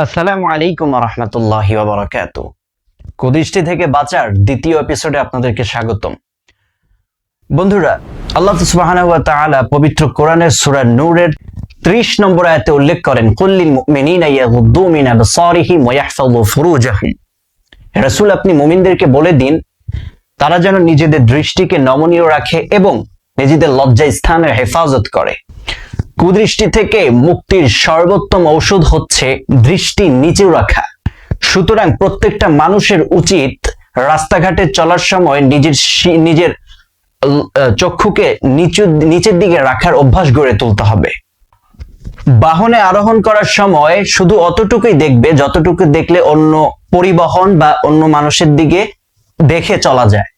আসসালামু আলাইকুম রহমতুল্লাহ বারাকাত কুদৃষ্টি থেকে বাঁচার দ্বিতীয় এপিসোডে আপনাদেরকে স্বাগতম। বন্ধুরা, আল্লাহ সুবহানাহু পবিত্র কোরআনের সূরা নূরের 30 নম্বর আয়াতে উল্লেখ করেন কুল্লিল মুমিনিনা ইয়াগুদ্দু মিন আবসারিহিম ওয়া ফুরুজাহুম। রাসূল, আপনি মুমিনদেরকে বলে দিন, তারা যেন নিজেদের দৃষ্টিকে নমনীয় রাখে এবং নিজেদের লজ্জা স্থানের হেফাজত করে। কুদৃষ্টি থেকে মুক্তির সর্বোত্তম ঔষধ হচ্ছে দৃষ্টি নিচু রাখা। সুতরাং প্রত্যেকটা মানুষের উচিত রাস্তাঘাটে চলার সময় নিজের নিজের চক্ষুকে নিচু, নিচের দিকে রাখার অভ্যাস গড়ে তুলতে হবে। বাহনে আরোহণ করার সময় শুধু অতটুকুই দেখবে যতটুকু দেখলে অন্য পরিবহন বা অন্য মানুষের দিকে দেখে চলা যায়।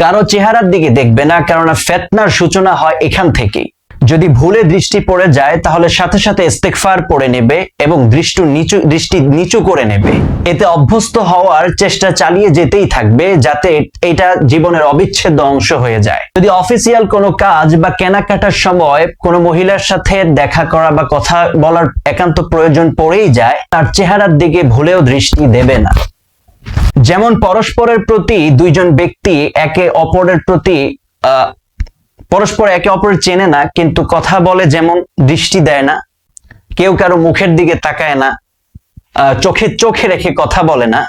কারও চেহারার দিকে দেখবে না, কেননা ফেতনার সূচনা হয় এখান থেকেই। যদি ভুলে দৃষ্টি পড়ে যায়, তাহলে সাথে সাথে ইস্তেকফার পড়ে নেবে এবং দৃষ্টি নিচু দৃষ্টি নিচু করে নেবে। এতে অভ্যস্ত হওয়ার চেষ্টা চালিয়ে যেতেই থাকবে, যাতে এটা জীবনের অবিচ্ছেদ্য অংশ হয়ে যায়। যদি অফিসিয়াল কোনো কাজ বা কেনাকাটার সময় কোনো মহিলার সাথে দেখা করা বা কথা বলার একান্ত প্রয়োজন পড়েই যায়, তার চেহারার দিকে ভুলেও দৃষ্টি দেবে না। যেমন পরস্পরের প্রতি দুইজন ব্যক্তি একে অপরের প্রতি পরস্পর একে অপরের চেনে না, কিন্তু কথা বলে যেমন দৃষ্টি দেয় না, কেউ কারও মুখের দিকে তাকায় না চোখে চোখে রেখে কথা বলে না।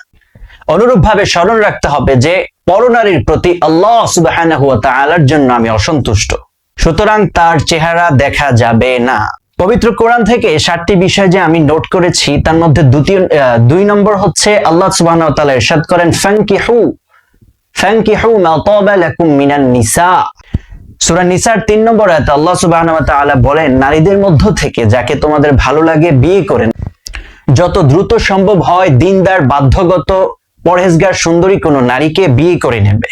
অনুরূপভাবে স্মরণ রাখতে হবে যে পরনারীর প্রতি আল্লাহ তাআলার জন্য আমি অসন্তুষ্ট। সুতরাং তার চেহারা দেখা যাবে না। পবিত্র কোরআন থেকে ষাটটি বিষয় যে আমি নোট করেছি, তার মধ্যে দ্বিতীয় দুই নম্বর হচ্ছে আল্লাহ তাআলা ইরশাদ করেন ফ্যাংকি মা তাবা লাকুম মিনান নিসা। সূরা নিসার 3 নম্বর আয়াতে আল্লাহ তাআলা বলেন, নারীদের মধ্য থেকে যাকে তোমাদের ভালো লাগে বিয়ে করেন যত দ্রুত সম্ভব হয় দিনদার, বাধ্যগত, পরহেজগার, সুন্দরী কোনো নারীকে বিয়ে করে নেবে,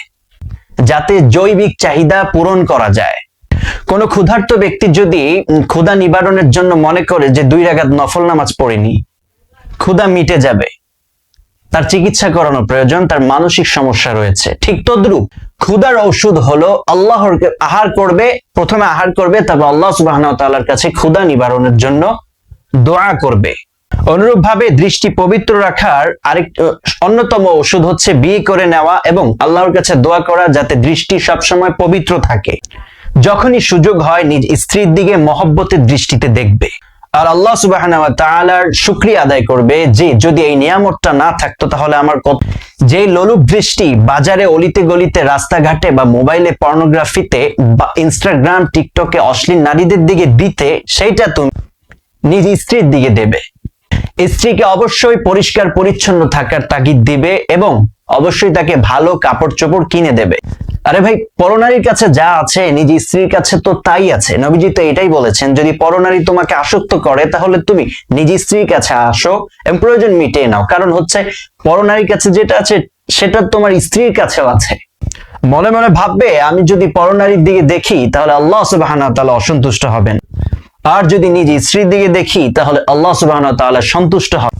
যাতে জৈবিক চাহিদা পূরণ করা যায়। কোনো ক্ষুধার্ত ব্যক্তি যদি ক্ষুধা নিবারণের জন্য মনে করে যে দুই রাগাত নফল নামাজ পড়েনি, ক্ষুধা মিটে যাবে। তার চিকিৎসা করানো প্রয়োজন, তার মানসিক সমস্যা রয়েছে। ঠিক তদ্রুপ ক্ষুধার ঔষধ হলো আল্লাহর আহার করবে, প্রথমে আহার করবে, তারপর আল্লাহ সুবাহ কাছে ক্ষুধা নিবারণের জন্য দোয়া করবে। অনুরূপ ভাবে দৃষ্টি পবিত্র রাখার আরেক অন্যতম ওষুধ হচ্ছে বিয়ে করে নেওয়া এবং আল্লাহর কাছে দোয়া করা যাতে দৃষ্টি সবসময় পবিত্র থাকে। যখনই সুযোগ হয়, নিজ স্ত্রীর দিকে মহব্বতের দৃষ্টিতে দেখবে। আর আল্লাহ সুবাহ শুক্রিয়া আদায় করবে যে যদি এই নিয়ামতটা না থাকতো তাহলে আমার কত যে লোলুপ দৃষ্টি বাজারে অলিতে গলিতে, রাস্তাঘাটে বা মোবাইলে পর্নোগ্রাফিতে বা ইনস্টাগ্রাম, টিকটকে অশ্লীল নারীদের দিকে দিতে, সেইটা তুমি নিজ স্ত্রীর দিকে দেবে। স্ত্রীকে অবশ্যই পরিষ্কার পরিচ্ছন্ন থাকার তাগিদ দিবে এবং অবশ্যই তাকে ভালো কাপড় চোপড় কিনে দেবে। আরে ভাই, পরনারীর কাছে যা আছে, নিজ স্ত্রীর কাছে তো তাই আছে। নবীজি তো এটাই বলেছেন, যদি পরনারী তোমাকে আসক্ত করে, তাহলে তুমি নিজ স্ত্রীর কাছে আসো এবং প্রয়োজন মিটিয়ে নাও। কারণ হচ্ছে, পরনারীর কাছে যেটা আছে, সেটা তোমার স্ত্রীর কাছেও আছে। মনে মনে ভাববে, আমি যদি পরনারীর দিকে দেখি, তাহলে আল্লাহ সুবহানাহু ওয়া তাআলা অসন্তুষ্ট হবেন। আর যদি নিজ স্ত্রীর দিকে দেখি, তাহলে আল্লাহ সুবহানাহু ওয়া তাআলা সন্তুষ্ট হবে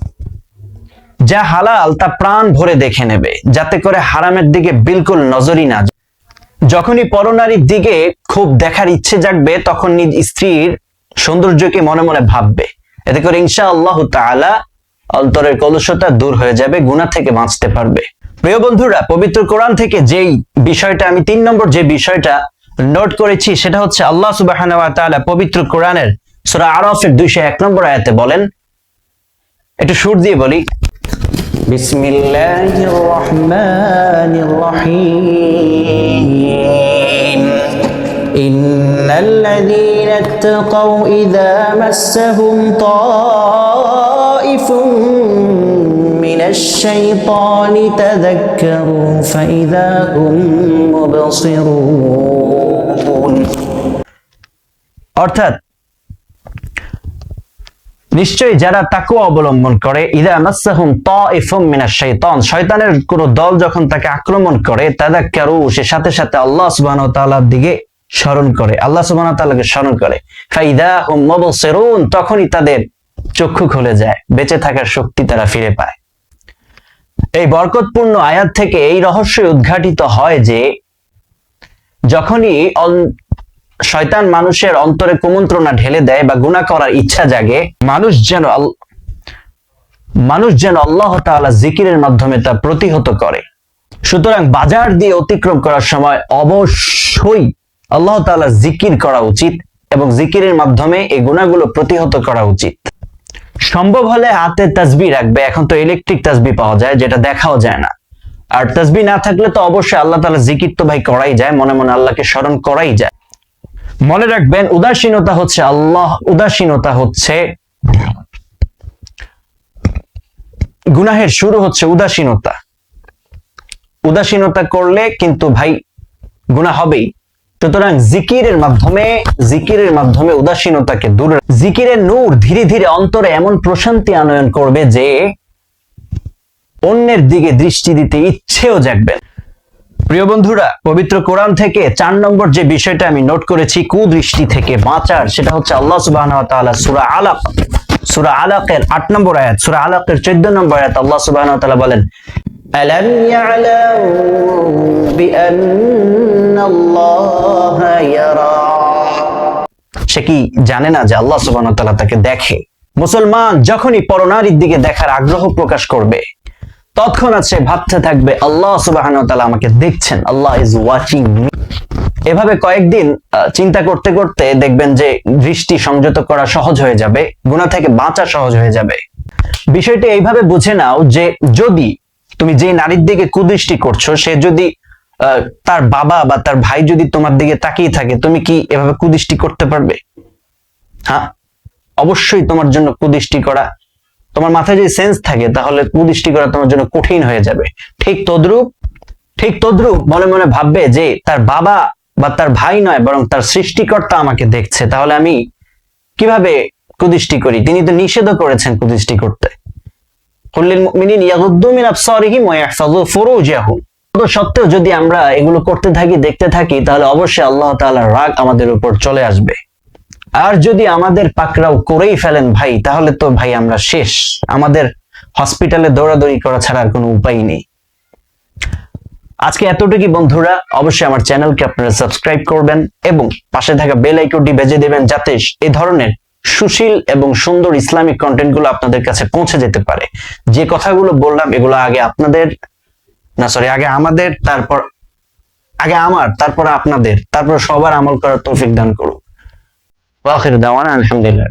যা হালাল, তা প্রাণ ভরে দেখে নেবে। যাতে করে হারামের দিকে বিলকুল নজরই না যায়। যখনই পরনারীর দিকে খুব দেখার ইচ্ছে জাগবে, তখন নিজ স্ত্রীর সৌন্দর্যকে মনে মনে ভাববে। এতে করে ইনশা আল্লাহ তাআলা অন্তরের কলুষতা দূর হয়ে যাবে, গুনাহ থেকে বাঁচতে পারবে। প্রিয় বন্ধুরা, পবিত্র কোরআন থেকে যেই বিষয়টা, আমি তিন নম্বর যে বিষয়টা নোট করেছি, সেটা হচ্ছে আল্লাহ তাআলা পবিত্র কোরআনের সূরা আরাফের 201 নম্বর আয়াতে বলেন, একটু সুর দিয়ে বলি। বিসমিল্লাহির রহমানির রহিম إن الذين اتقوا إذا مسهم طائف من الشيطان تذكروا فإذا هم مبصرون অর্থাৎ নিশ্চয়ই যারা তাকুয়া অবলম্বন করে শয়তানের কোন দল যখন তাকে আক্রমণ করে সে সাথে সাথে আল্লাহ দিকে স্মরণ করে, আল্লাহ স্মরণ করে। তখনই তাদের চক্ষু খুলে যায়, বেঁচে থাকার শক্তি তারা ফিরে পায়। এই বরকতপূর্ণ আয়াত থেকে এই রহস্য উদ্ঘাটিত হয় যে, যখনই শয়তান মানুষের অন্তরে কুমন্ত্রণা ঢেলে দেয় বা গুনাহ করার ইচ্ছা জাগে, মানুষ যেন মানুষ যেন আল্লাহ তাআলা জিকিরের মাধ্যমে তা প্রতিহত করে। সুতরাং বাজার দিয়ে অতিক্রম করার সময় অবশ্যই আল্লাহ তাআলা জিকির করা উচিত এবং জিকিরের মাধ্যমে এই গুণাগুলো প্রতিহত করা উচিত। সম্ভব হলে হাতে তাসবি রাখবে, এখন তো ইলেকট্রিক তাসবি পাওয়া যায়, যেটা দেখাও যায় না। আর তাসবি না থাকলে তো অবশ্যই আল্লাহ তাআলা জিকির তো ভাই করাই যায়, মনে মনে আল্লাহকে স্মরণ করাই যায়। মনে রাখবেন, উদাসীনতা হচ্ছে আল্লাহ, উদাসীনতা হচ্ছে গুনাহের শুরু হচ্ছে উদাসীনতা। উদাসীনতা করলে কিন্তু ভাই গুনাহ হবেই। সুতরাং জিকিরের মাধ্যমে জিকিরের মাধ্যমে উদাসীনতাকে দূর জিকিরের নূর ধীরে ধীরে অন্তরে এমন প্রশান্তি আনয়ন করবে যে অন্যের দিকে দৃষ্টি দিতে ইচ্ছেও জাগবে না। প্রিয় বন্ধুরা পবিত্র কোরআন থেকে চার নম্বর যে বিষয়টা আমি নোট করেছি কুদৃষ্টি থেকে বাঁচার সেটা হচ্ছে আল্লাহ সুবাহ সুরা আলাক সুরা আলাকের আট নম্বর আয়াত সুরা আলাকের চোদ্দ নম্বর আয়াত আল্লাহ সুবাহ বলেন ألم يعلموا بأن الله يرى সে কি জানে না যে আল্লাহ সুবাহ তাকে দেখে মুসলমান যখনই পরনারীর দিকে দেখার আগ্রহ প্রকাশ করবে তৎক্ষণাৎ সে ভাবতে থাকবে, আল্লাহ সুবাহ আমাকে দেখছেন, আল্লাহ ইজ ওয়াচিং এভাবে কয়েকদিন চিন্তা করতে করতে দেখবেন যে দৃষ্টি সংযত করা সহজ হয়ে যাবে গুণা থেকে বাঁচা সহজ হয়ে যাবে। বিষয়টি এইভাবে বুঝে নাও যে যদি তুমি যে নারীর দিকে কুদৃষ্টি করছ, সে যদি তার বাবা বা তার ভাই যদি তোমার দিকে তাকিয়ে থাকে, তুমি কি এভাবে কুদৃষ্টি করতে পারবে? হ্যাঁ অবশ্যই তোমার জন্য কুদৃষ্টি করা তোমার মাথায় যদি সেন্স থাকে, তাহলে কুদৃষ্টি করা তোমার জন্য কঠিন হয়ে যাবে। ঠিক তদ্রুপ ঠিক তদ্রুপ মনে মনে ভাববে যে তার বাবা বা তার ভাই নয়, বরং তার সৃষ্টিকর্তা আমাকে দেখছে। তাহলে আমি কীভাবে কুদৃষ্টি করি? তিনি তো নিষেধও করেছেন কুদৃষ্টি করতে। সত্ত্বেও যদি আমরা এগুলো করতে থাকি, দেখতে থাকি, তাহলে অবশ্যই আল্লাহ তাআলার রাগ আমাদের উপর চলে আসবে। আর যদি আমাদের পাকড়াও করেই ফেলেন ভাই, তাহলে তো ভাই আমরা শেষ। আমাদের হসপিটালে দৌড়াদৌড়ি করা ছাড়া আর কোনো উপায় নেই। আজকে এতটুকুই বন্ধুরা, অবশ্যই আমার চ্যানেলকে আপনারা সাবস্ক্রাইব করবেন এবং পাশে থাকা বেল আইকনটি বেজে দেবেন যাতে এই ধরনের সুশীল এবং সুন্দর ইসলামিক কন্টেন্টগুলো আপনাদের কাছে পৌঁছে যেতে পারে। যে কথাগুলো বললাম, এগুলো আগে আপনাদের, না সরি আগে আমাদের, তারপর, আগে আমার, তারপর আপনাদের, তারপর সবার আমল করার তৌফিক দান করুন। ওয়াখির দাওয়ানা আলহামদুলিল্লাহ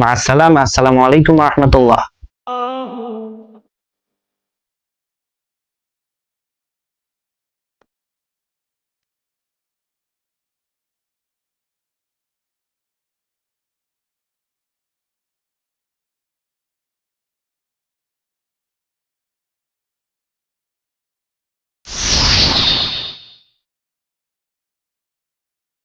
মা আসসালাম আসসালামু আলাইকুম রহমতুল্লাহ।